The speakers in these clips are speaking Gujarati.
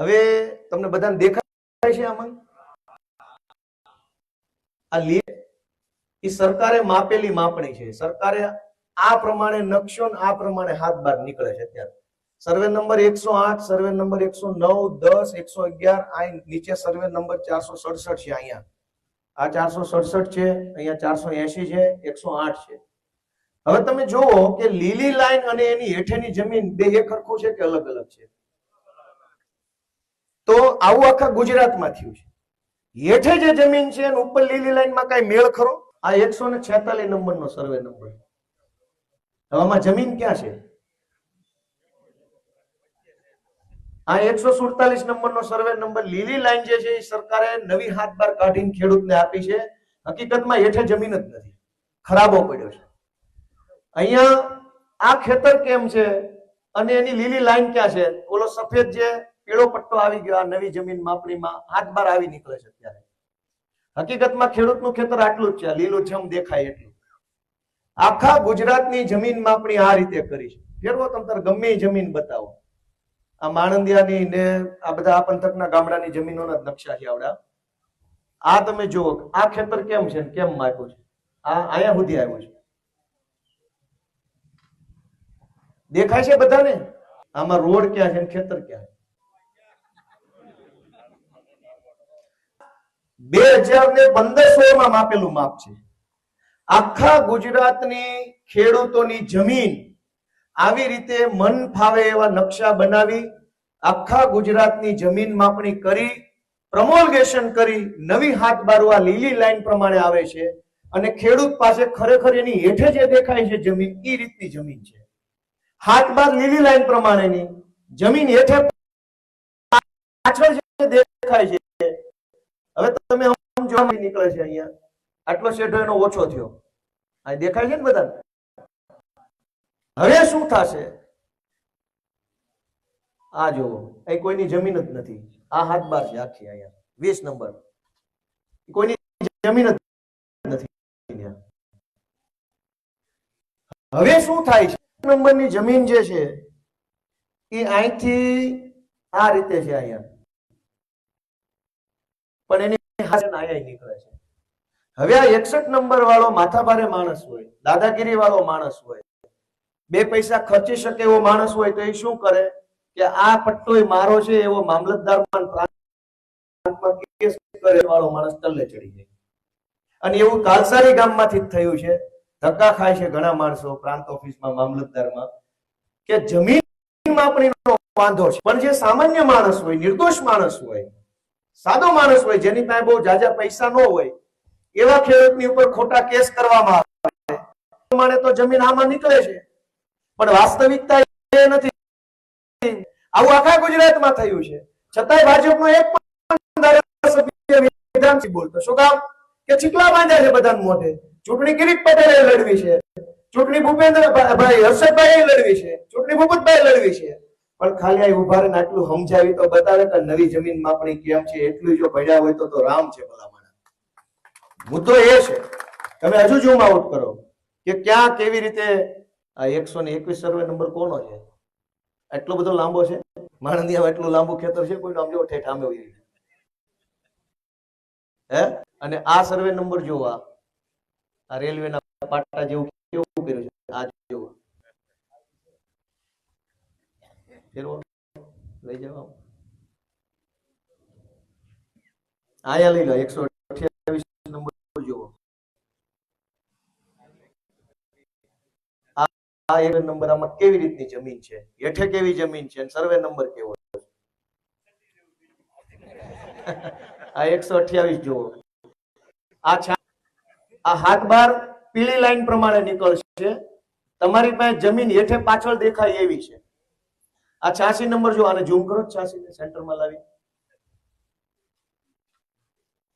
હવે તમને બધાને દેખાય છે આમાં? આ લીટ એ સરકારે માપેલી માપણી છે. સરકારે આ પ્રમાણે નકશો આ પ્રમાણે હાથ બાર નીકળે છે અત્યારે. સર્વે નંબર એકસો આઠ, સર્વે નંબર એકસો નવ, દસ, એકસો અગિયાર, આ નીચે સર્વે નંબર ચારસો સડસઠ છે અહીંયા. આ ચારસો સડસઠ છે, અહીંયા ચારસો એસી છે, એકસો આઠ છે. હવે તમે જુઓ કે લીલી લાઈન અને એની હેઠેની જમીન બે એક સરખું છે કે અલગ અલગ છે? આવું આખા ગુજરાતમાં થયું છે. હેઠે જે જમીન છે અને ઉપર લીલી લાઈનમાં કઈ મેળ ખરો? આ એકસો ને છેતાલીસ નંબરનો સર્વે નંબર આમાં જમીન ક્યાં છે? આ એકસો સુડતાલીસ નંબરનો સર્વે નંબર લીલી લાઈન જે છે, એ સરકારે નવી હાથ બાર કાઢીને ખેડૂતને આપી છે. હકીકતમાં હેઠે જમીન જ નથી. ખરાબો પડ્યો છે. અહીંયા આ ખેતર કેમ છે? અને એની લીલી લાઈન ક્યાં છે? ઓલો સફેદ જે પીળો પટ્ટો આવી ગયો, આ નવી જમીન માપણીમાં હાથ બાર આવી નીકળે છે અત્યારે. હકીકતમાં ખેડૂતનું ખેતર આટલું જ છે લીલું છમ દેખાય એટલું. આખા ગુજરાતની જમીન માપણી આ રીતે કરી છે. ફેરવો તમ ગમે જમીન બતાવો. આ માણંદિયાની ને આ બધા આ પંથકના ગામડાની જમીનોના નકશા છે આવડા. આ તમે જુઓ, આ ખેતર કેમ છે કેમ માપ્યું છે? આ અહીંયા સુધી આવ્યું છે. દેખાય છે બધાને? આમાં રોડ ક્યાં છે ખેતર ક્યાં છે? બે હજાર ને પંદર સોળમાં માપેલું માપ છે. આખા ગુજરાતની ખેડૂતોની જમીન આવી રીતે મન ફાવે એવા નકશા બનાવી, આખા ગુજરાતની જમીન માપણી કરી, પ્રમોલગેશન કરી, નવી હાથ બારવા લીલી લાઈન પ્રમાણે આવે છે અને ખેડૂત પાસે ખરેખર એની હેઠે જે દેખાય છે જમીન એ રીતની જમીન છે. હાથ બાર લીલી લાઈન પ્રમાણેની જમીન હેઠે પાછળ જે દેખાય છે હવે તમે સમજો નીકળે છે અહીંયા. આટલો શેઢો એનો ઓછો થયો. આ દેખાય છે ને બધા હવે શું થશે? આ જુઓ. એ કોઈની જમીન જ નથી. આ હાથ બાર છે આખી અહીંયા. વીસ નંબર. કોઈની જમીન જ નથી હવે શું થાય છે? નંબરની જમીન જે છે, એ અહીંથી આ રીતે છે અહીંયા. પણ એની નાયા નીકળે છે. હવે આ એકસઠ નંબર વાળો માથાભારે માણસ હોય, દાદાગીરી વાળો માણસ હોય, બે પૈસા ખર્ચી શકે એવો માણસ હોય તો એ શું કરે? કે આ પટ્ટો મારો છે, એવો વાળો માણસ તલ્લે ચડી જાય. અને એવું કાલસારી ગામમાંથી થયું છે. ધક્કા ખાય છે ઘણા માણસો પ્રાંત ઓફિસમાં, મામલતદારમાં, કે જમીન માપણીનો વાંધો છે. પણ જે સામાન્ય માણસ હોય, નિર્દોષ માણસ હોય સાદો માણસ હોય, જેની પાસે બહુ જાજા પૈસા ન હોય, એવા ખેડૂતની ઉપર ખોટા કેસ કરવામાં આવે. પ્રમાણે તો જમીન આમાં નીકળે છે. પણ વાસ્તવિકતા એ નથી. આવું આખા ગુજરાતમાં થયું છે. છતાંય ભાજપનો એક પણ ધારાસભ્ય વિધાનસભા બોલતો. શું કામ? કે ચીકલા બાંધ્યા છે બધાને મોઢે. ચૂંટણી કિરીટ પટેલે લડવી છે. ચૂંટણી ભૂપેન્દ્રભાઈ હર્ષદભાઈ લડવી છે. ચૂંટણી ભૂપતભાઈ લડવી છે. પણ ખાલી આ ઊભા રહીને આટલું સમજાવી તો બતાવે કે નવી જમીન માપણી કેમ છે, એટલું જો ભણ્યા હોય તો તો રામ છે ભલામણ. મુદ્દો એ છે, તમે હજુ ઝૂમ આઉટ કરો કે ક્યાં કેવી રીતે આ એકસો ને એકવીસ સર્વે નંબર કોનો છે? એટલો બધો લાંબો છે? માણંદિયા એટલું લાંબુ ખેતર છે? કોઈ આમ જો ઠેઠ આમે હોય હે? અને આ સર્વે નંબર જોવા, આ રેલવેના પાટા જેવું કેવું કર્યું છે આ જોવો ફેરવો લઈ જાઓ આયા લઈ લો એકસો અઠ્યાવીસ નંબર જુઓ આ એક આ હાથ બાર પીળી લાઈન પ્રમાણે નીકળશે. તમારી પાસે જમીન હેઠે પાછળ દેખાય એવી છે. આ છ્યાસી નંબર જો આને ઝૂમ કરો છ્યાસી ને સેન્ટરમાં લાવી.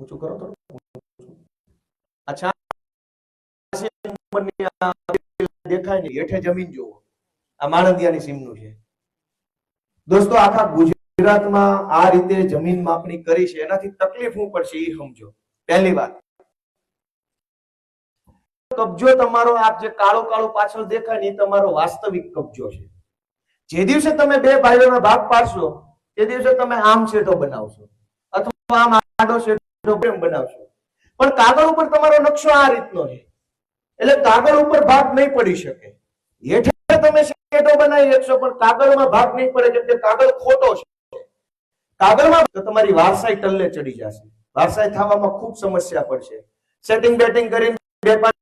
ઊંચું કરો થોડું. દોસ્તો, આખા ગુજરાતમાં આ રીતે જમીન માપણી કરી છે. એનાથી તકલીફ પડશે એ સમજો. પહેલી વાત. કબજો તમારો, આ જે કાળો કાળો પાછળ દેખાય ને, એ તમારો વાસ્તવિક કબજો છે. જે દિવસે તમે બે ભાઈઓના ભાગ પાડશો, તે દિવસે તમે આમ શેઠો બનાવશો અથવા આમ આડો શેઠો બનાવશો. પણ કાગળ ઉપર તમારો નકશો આ રીતનો છે. એટલે કાગળ ઉપર ભાગ નહીં પડી શકે. હેઠળ તમે શેઠો બનાવી શકશો, પણ કાગળમાં ભાગ નહીં પડે કેમ કે કાગળ ખોટો છે. કાગળમાં તમારી વારસાઈ ટલ્લે ચડી જશે. વારસાઈ થવામાં ખૂબ સમસ્યા પડશે. સેટિંગ બેટિંગ કરીને બે પાંચ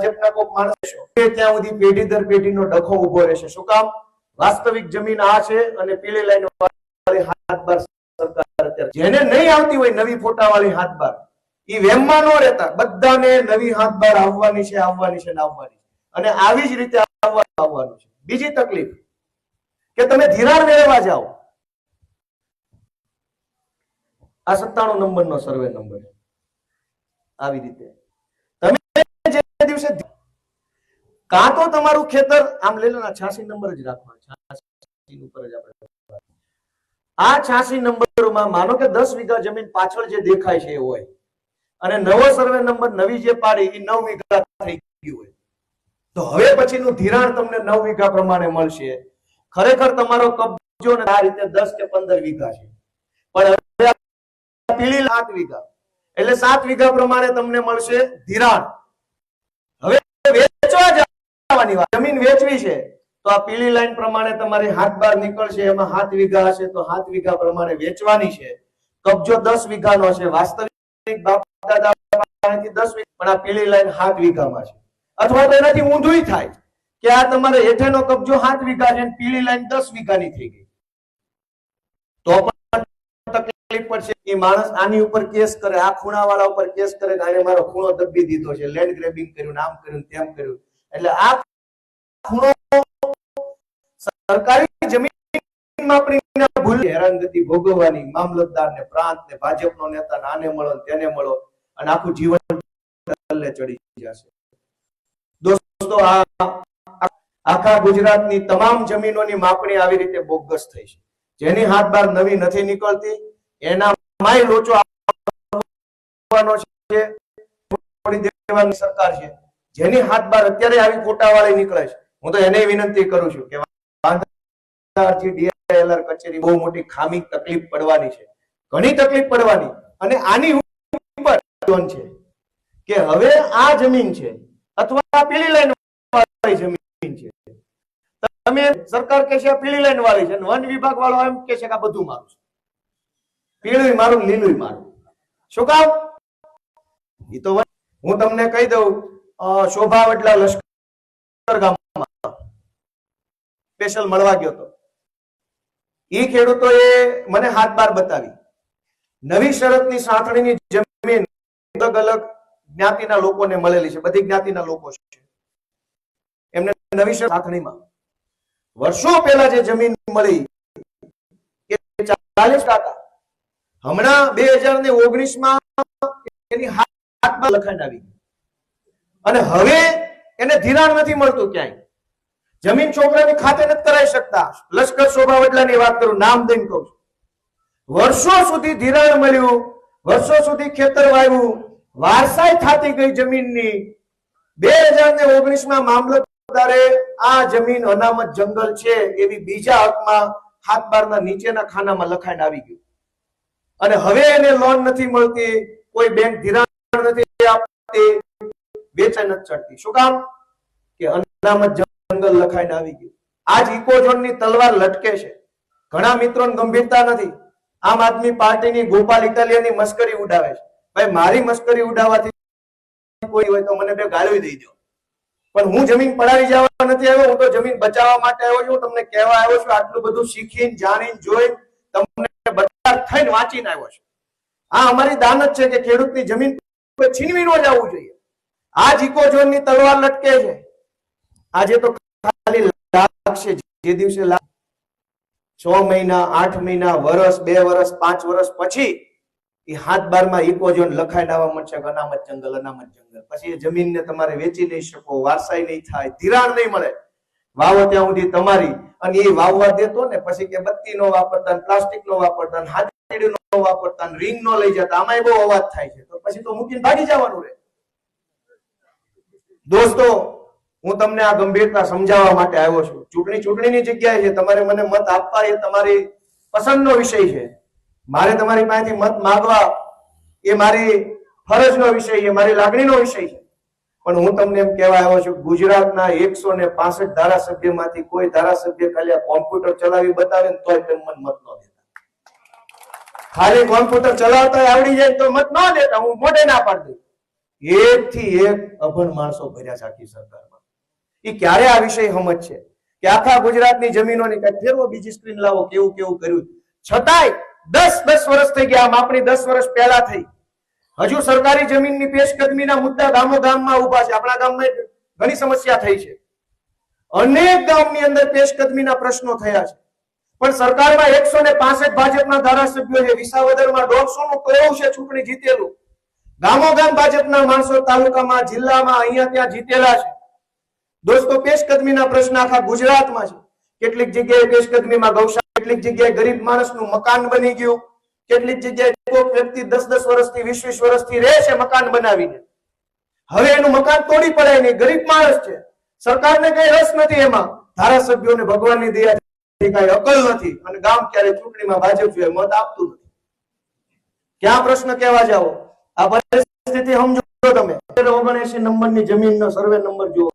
ભાજપના કોક માણસો એ ત્યાં સુધી પેઢી દર પેઢીનો ડખો ઊભો રહેશે. શું કામ? વાસ્તવિક જમીન આ છે અને પીળી લાઈન હાથ બાર સરકાર જેને નહીં આવતી હોય નવી ફોટા વાળી હાથ ઈ વેમમાં ન રહેતા. બધાને નવી હાથ આવવાની છે આવવાની છે આવવાની. અને આવી જ રીતે આવવા- આવવાનું છે. બીજી તકલીફ કે તમે ધિરાણ મેળવવા જાઓ. આ સત્તાણું નંબરનો સર્વે નંબર. આવી રીતે. કાં તો તમારું ખેતર આમ લઈ લો ને છ્યાસી નંબર જ છ્યાસી ઉપર જ આપણે આ છ્યાસી નંબરમાં માનો કે દસ વીઘા જમીન પાછળ જે દેખાય છે એ હોય અને નવો સર્વે નંબર નવી જે પાડી એ નવ વીઘા થઈ ગયું હોય. તો હવે પછીનું ધિરાણ તમને નવ વીઘા પ્રમાણે મળશે. ખરેખર તમારો કબજો ને આ રીતે દસ કે પંદર વીઘા છે. પણ પીળી સાત વીઘા. એટલે સાત વીઘા પ્રમાણે તમને મળશે ધિરાણ. હવે વેચવા જવાની વાત. જમીન વેચવી છે, તો આ પીળી લાઈન પ્રમાણે તમારી હાથ બાર નીકળશે, એમાં હાથ વીઘા હશે, તો હાથ વીઘા પ્રમાણે વેચવાની છે. કબજો દસ વીઘાનો છે. વાસ્તવિક બાપ દાદા દસ વીઘા, પણ આ પીળી લાઈન હાથ વીઘામાં છે. અથવા તો એનાથી ઊંધુંય થાય કે આ તમારે હેઠેનો કબજો હાથ વીઘા છે પીળી લાઈન દસ વીઘાની થઈ ગઈ. તો પણ તકલીફ પડશે એ માણસ આની ઉપર કેસ કરે, આ ખૂણાવાળા ઉપર કેસ કરે કે મારો ખૂણો દબી દીધો છે. લેન્ડ ગ્રેબિંગ કર્યું, આમ કર્યું, તેમ કર્યું. એટલે આ ખૂણો સરકારી જમીન માપણીના ભૂલ હેરાનગતિ ભોગવવાની મામલતદાર ને પ્રાંત ને ભાજપનો નેતા આને મળો તેને મળો અને આખું જીવન તલ્લે ચડી જશે. દોસ્તો, આ આખા ગુજરાતની તમામ જમીનોની માપણી આવી રીતે બોગસ થઈ છે. જેની હાથ બાર નવી નથી નીકળતી, એના માય લોચો આવવાનો છે સરકાર છે. જેની હાથ બાર અત્યારે આવી ખોટાવાળી નીકળે છે. હું તો એને વિનંતી કરું છું કે વાંધાજી કચેરી બહુ મોટી ખામી તકલીફ પડવાની છે. ઘણી તકલીફ પડવાની અને આની ઉપર છે કે હવે આ જમીન છે અથવા પીળી લાઈન વાળી જમીન છે. તમે સરકાર આ પીળી લાઈન વાળી છે વન વિભાગ વાળો એમ કે છે કે આ બધું મારું છે. પીળું મારું લીલું મારું. શું કામ? એ તો હું તમને કહી દઉં શોભા વડલા લશ્કર ગામમાં સ્પેશિયલ મળવા ગયો હતો. એ ખેડૂતોએ મને હાથ બાર બતાવી. નવી શરતની સાંથણીની જમીન અલગ અલગ જ્ઞાતિના લોકોને મળેલી છે. બધી જ્ઞાતિના લોકો છે. એમને નવી શરત સાંથણીમાં વર્ષો પહેલા જે જમીન મળી એ ચાલીસ ટકા હમણાં બે હજાર ને ઓગણીસમાં એની હાથમાં લખાણ આવી અને હવે એને ધિરાણ નથી મળતું ક્યાંય. જમીન છોકરાની ખાતે નથી કરાવી શકતા. લશ્કર શોભા વડલાની વાત કરું, નામ દઈને કહું. વર્ષો સુધી ધિરાણ મળ્યું, વર્ષો સુધી ખેતર વાવ્યું, વારસાઈ થતી ગઈ જમીનની. બે હજાર ને ઓગણીસમાં મામલતદારે આ જમીન અનામત જંગલ છે એવી બીજા હકમાં હાથ બારના નીચેના ખાનામાં લખાઈને આવી ગયું. અને હવે એને લોન નથી મળતી, કોઈ બેંક ધિરાણ નથી આપતી વેચાણ નથી ચડતી શું કામ? કે અનામત જંગલ લખાઈને આવી ગયું. આજ ઇકોઝોનની તલવાર લટકે છે. ઘણા મિત્રોને ગંભીરતા નથી. આમ આદમી પાર્ટીની ગોપાલ ઇટાલિયાની મસ્કરી ઉડાવે છે. ભાઈ, મારી મસ્કરી ઉડાવવાથી કોઈ હોય તો મને બે ગાળવી દઈ દો. પણ હું જમીન પડાવી જવા નથી આવ્યો, હું તો જમીન બચાવવા માટે આવ્યો છું. તમને કહેવા આવ્યો છું, આટલું બધું શીખીને, જાણીને જોઈ તમને બચાર થઈને વાંચીને આવ્યો છું. આ અમારી દાનત છે કે ખેડૂતની જમીન છીનવી ન જવું જોઈએ. આ ઇકોઝોનની તલવાર લટકે છે. આજે તો ખાલી લાગશે જે દિવસે છ મહિના, આઠ મહિના વર્ષ બે વર્ષ પાંચ વર્ષ પછી એ હાથ બારમાં ઇકોઝોન લખાઈ લાવવા મળશે અનામત જંગલ અનામત જંગલ. પછી જમીનને તમારે વેચી નહીં શકો, વારસાઈ નહીં થાય, ધિરાણ નહીં મળે. વાવો ત્યાં સુધી તમારી અને એ વાવવા દેતો ને પછી કે બત્તી નો વાપરતા પ્લાસ્ટિક નો વાપરતા હાથેડી નો વાપરતા રિંગ નો લઈ જતા આમાં બહુ અવાજ થાય છે. તો પછી તો મૂકીને ભાગી જવાનું રે. દોસ્તો હું તમને આ ગંભીરતા સમજાવવા માટે આવ્યો છું. ચૂંટણી ચૂંટણીની જગ્યાએ છે તમારે મને મત આપવા એ તમારી પસંદનો વિષય છે. મારે તમારી પાસેથી મત માગવા એ મારી ફરજનો વિષય છે, મારી લાગણીનો વિષય છે. પણ હું તમને એમ કહેવા આવ્યો છું, ગુજરાતના એકસો ને પાસઠ ધારાસભ્યમાંથી કોઈ ધારાસભ્ય ખાલી કોમ્પ્યુટર ચલાવી બતાવે ને તોય તમે મને મત ન દેતા. ખાલી કોમ્પ્યુટર ચલાવતા આવડી જાય તો મત ન દેતા, હું મોઢે ના પાડી દઉં. એક થી એક અભણ માણસો ભર્યા છે આખી સરકારમાં. એ ક્યારે આ વિષય છે કે આખા ગુજરાતની જમીનોની ફેરવો, બીજી સ્ક્રીન લાવો, કેવું કેવું કર્યું. છતાંય દસ દસ વર્ષ થઈ ગયા માપણી દસ વર્ષ પહેલા થઈ. હજુ સરકારી જમીનની પેશકદમીના મુદ્દા ગામો ગામમાં ઊભા છે. આપણા ગામમાં ઘણી સમસ્યા થઈ છે. અનેક ગામની અંદર પેશકદમીના પ્રશ્નો થયા છે. પણ સરકારમાં એકસો ને પાસઠ ભાજપના ધારાસભ્યો છે વિસાવદરમાં દોઢસો નું કરોડ છે ચૂંટણી જીતેલું. ગામો ગામ ભાજપના માણસો તાલુકામાં, જિલ્લામાં અહીંયા ત્યાં જીતેલા છે. દોસ્તો, પેશકદમીના પ્રશ્ન આખા ગુજરાતમાં છે. કેટલીક જગ્યાએ પેશકદમીમાં ગૌશાળા, કેટલીક જગ્યાએ ગરીબ માણસનું મકાન બની ગયું. કેટલીક જગ્યાએ કોઈક વ્યક્તિ દસ દસ વર્ષથી, વીસ વીસ વર્ષથી રહે છે મકાન બનાવીને. હવે એનું મકાન તોડી પડાય નહીં ગરીબ માણસ છે. સરકારને કઈ રસ નથી એમાં. ધારાસભ્યોને ભગવાનની દયા કઈ અકલ નથી. અને ગામ ક્યારે ચૂંટણીમાં ભાજપ મત આપતું નથી. ક્યાં પ્રશ્ન કેવા જાવ આ પરિસ્થિતિ સમજો તમે. ઓગણએસી નંબરની જમીનનો સર્વે નંબર જુઓ.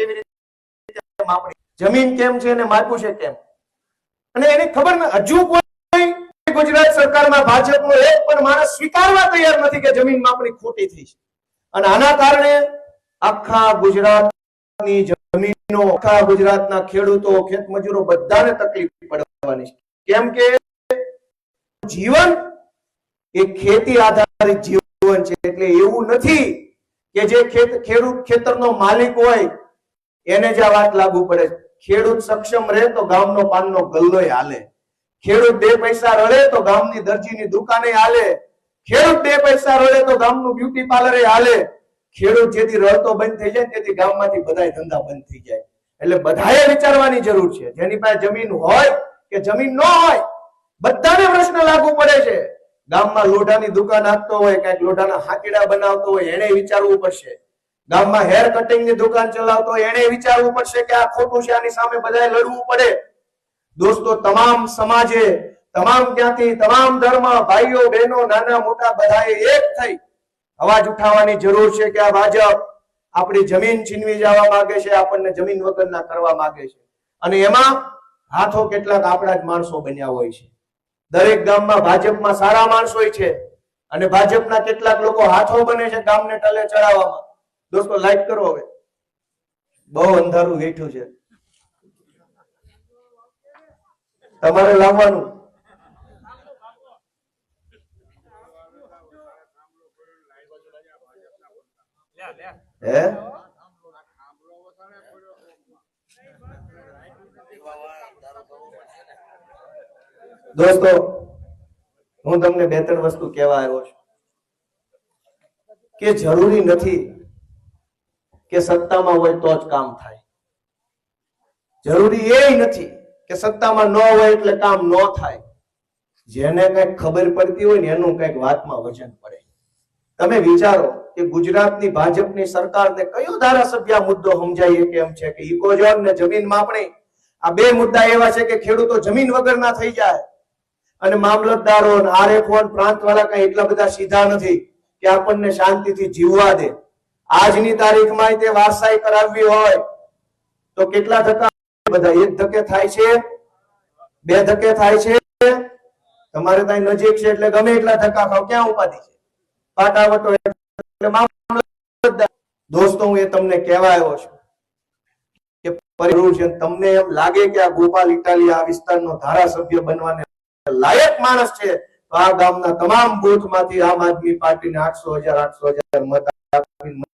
કેવી રીતે માપણી? જમીન કેમ છે અને માપ્યું છે કેમ? અને એની ખબર ન હજુ કોઈ ગુજરાત સરકારમાં ભાજપનો એક પણ માણસ સ્વીકારવા તૈયાર નથી કે જમીન માપણી ખોટી થઈ છે. અને આના કારણે આખા ગુજરાતની જમીનો, આખા ગુજરાતના ખેડૂતો, ખેતમજૂરો બધાને તકલીફ પડવાની છે. કેમ કે જીવન એ ખેતી આધારિત જીવન છે. એટલે એવું નથી કે જે ખેત ખેડૂત ખેતરનો માલિક હોય એને જ આ વાત લાગુ પડે ખેડૂત સક્ષમ રહે તો ગામનો પાનનો ગલ્લો હાલે. ખેડૂત બે પૈસા રડે તો ગામની દરજીની દુકાને હાલે. ખેડૂત બે પૈસા રડે તો ગામનું બ્યુટી પાર્લરે હાલે. ખેડૂત જેથી રડતો બંધ થઈ જાય તેથી ગામમાંથી બધાય ધંધા બંધ થઈ જાય. એટલે બધાએ વિચારવાની જરૂર છે. જેની પાસે જમીન હોય કે જમીન ન હોય, બધાને પ્રશ્ન લાગુ પડે છે. ગામમાં લોઢાની દુકાન આપતો હોય કંઈક લોઢાના હાકીડા બનાવતો હોય એને વિચારવું પડશે. ગામમાં હેર કટિંગની દુકાન ચલાવતો એને વિચારવું પડશે કે આ ખોટું છે, આની સામે બધાએ લડવું પડે. દોસ્તો, તમામ સમાજે, તમામ જ્ઞાતિ, તમામ ધર્મ, ભાઈઓ, બહેનો, નાના, મોટા બધાએ એક થઈ અવાજ ઉઠાવવાની જરૂર છે કે આ ભાજપ આપણી જમીન છીનવી જવા માંગે છે, આપણને જમીન વગરના કરવા માંગે છે. અને એમાં હાથો કેટલાક આપણા જ માણસો બન્યા હોય છે. દરેક ગામમાં ભાજપમાં સારા માણસો છે. અને ભાજપના કેટલાક લોકો હાથો બને છે ગામને ટલે ચડાવવામાં. દોસ્તો લાઈક કરો હવે. બહુ અંધારું વેઠ્યું છે. તમારે લાવવાનું. હે? દોસ્તો, હું તમને બે ત્રણ વસ્તુ કહેવા આવ્યો છું. કે જરૂરી નથી કે સત્તામાં હોય તો જ કામ થાય. જરૂરી એ નથી કે સત્તામાં ન હોય એટલે કામ ન થાય. જેને કંઈક ખબર પડતી હોય ને એનું કંઈક વાતમાં વજન પડે. તમે વિચારો કે ગુજરાતની ભાજપની સરકારને કયો ધારાસભ્ય મુદ્દો સમજાય કેમ છે કે ઇકોઝોન ને જમીન માપણી, આ બે મુદ્દા એવા છે કે ખેડૂતો જમીન વગર ના થઈ જાય. અને મામલતદારો આરએફઓ પ્રાંતવાળા કઈ એટલા બધા સીધા નથી કે આપણને શાંતિથી જીવવા દે. આજની તારીખમાં તે વારસાઈ કરાવવી હોય તો કેટલા ધક્કા બધા એક ધક્કે થાય છે, બે ધક્કે થાય છે. તમારે ત્યાં નજીક છે એટલે ગમે એટલા ધક્કા ખાવ, ક્યાં ઉપાધિ છે? પાટાવટો દોસ્તો, હું એ તમને કહેવા આવ્યો છું કે પરિરૂપ છે તમને એમ લાગે કે આ ગોપાલ ઇટાલી આ વિસ્તારનો ધારાસભ્ય બનવાને લાયક માણસ છે, તો આ ગામના તમામ બૂથમાંથી આમ આદમી પાર્ટીને આઠસો હજાર આઠસો હજાર મત આપીને.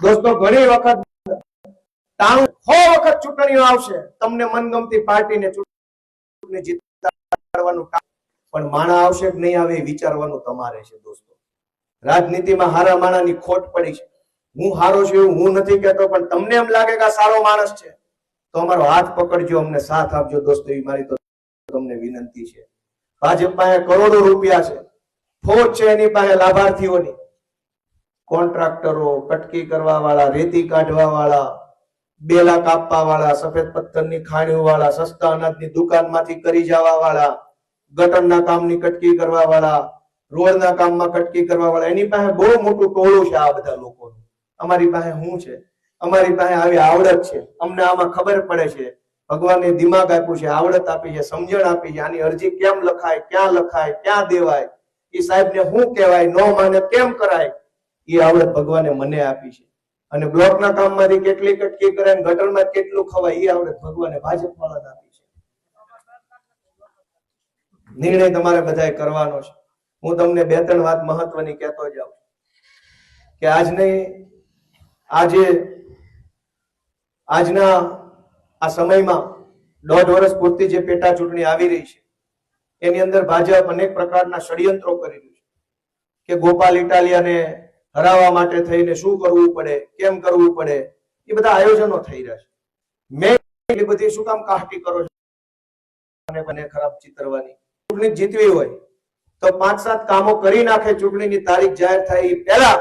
દોસ્તો, ઘણી વખત તાણું સો વખત ચૂંટણીઓ આવશે, તમને મનગમતી પાર્ટીને ચૂંટણી જીતાડવાનું પણ માણા આવશે કે નહીં આવે વિચારવાનું તમારે છે, દોસ્તો. રાજનીતિમાં હારા માણાની ખોટ પડી છે. હું હારો છું હું નથી કહેતો, પણ તમને એમ લાગે કે સારો માણસ છે. તો અમારો હાથ પકડજો, અમને સાથ આપજો, દોસ્તો, એ મારી તો તમને વિનંતી છે. ભાજપ પાસે કરોડો રૂપિયા છે. ફોજ છે એની પાસે લાભાર્થીઓની. કોન્ટ્રાક્ટરો, કટકી કરવા વાળા રેતી કાઢવા વાળા બેલા કાપવા વાળા સફેદ પથ્થરની ખાણીઓ વાળા સસ્તા અનાજની દુકાનમાંથી કરી જવા વાળા ગટરના કામની કટકી કરવા વાળા રોડના કામમાં કટકી કરવા વાળા એની પાસે બહુ મોટું ટોળું છે આ બધા લોકો અમારી પાસે શું છે? અમારી પાસે આવી આવડત છે. અમને આમાં ખબર પડે છે. ભગવાને દિમાગ આપ્યું છે, આવડત આપી છે, સમજણ આપી છે, આની અરજી કેમ લખાય, ક્યાં લખાય, ક્યાં દેવાય? એ સાહેબને શું કહેવાય? નો માને કેમ કરાય? એ આવડત ભગવાને મને આપી છે. અને બ્લોકના કામમાંથી કેટલી કટકી કરે ગટરમાં કેટલું ખવાય એ આવડત ભગવાને ભાજપ વાળાને આપી છે. નિર્ણય તમારે બધાએ કરવાનો છે. હું તમને બે ત્રણ વાત મહત્વની કહેતો જાઉં કે આજને આજે આજના આ સમયમાં દોઢ વર્ષ પૂરતી જે પેટા ચૂંટણી આવી રહી છે, એની અંદર ભાજપ અનેક પ્રકારના ષડયંત્રો કરી રહ્યું છે. કે ગોપાલ ઇટાલિયાને હરાવવા માટે થઈને શું કરવું પડે, કેમ કરવું પડે, એ બધા આયોજનો થઈ રહ્યા છે. મેં બધી શું કામ કાહટી કરો છો? મને ખરાબ ચિતરવાની. ચૂંટણી જીતવી હોય તો પાંચ સાત કામો કરી નાખે, ચૂંટણીની તારીખ જાહેર થાય એ પહેલા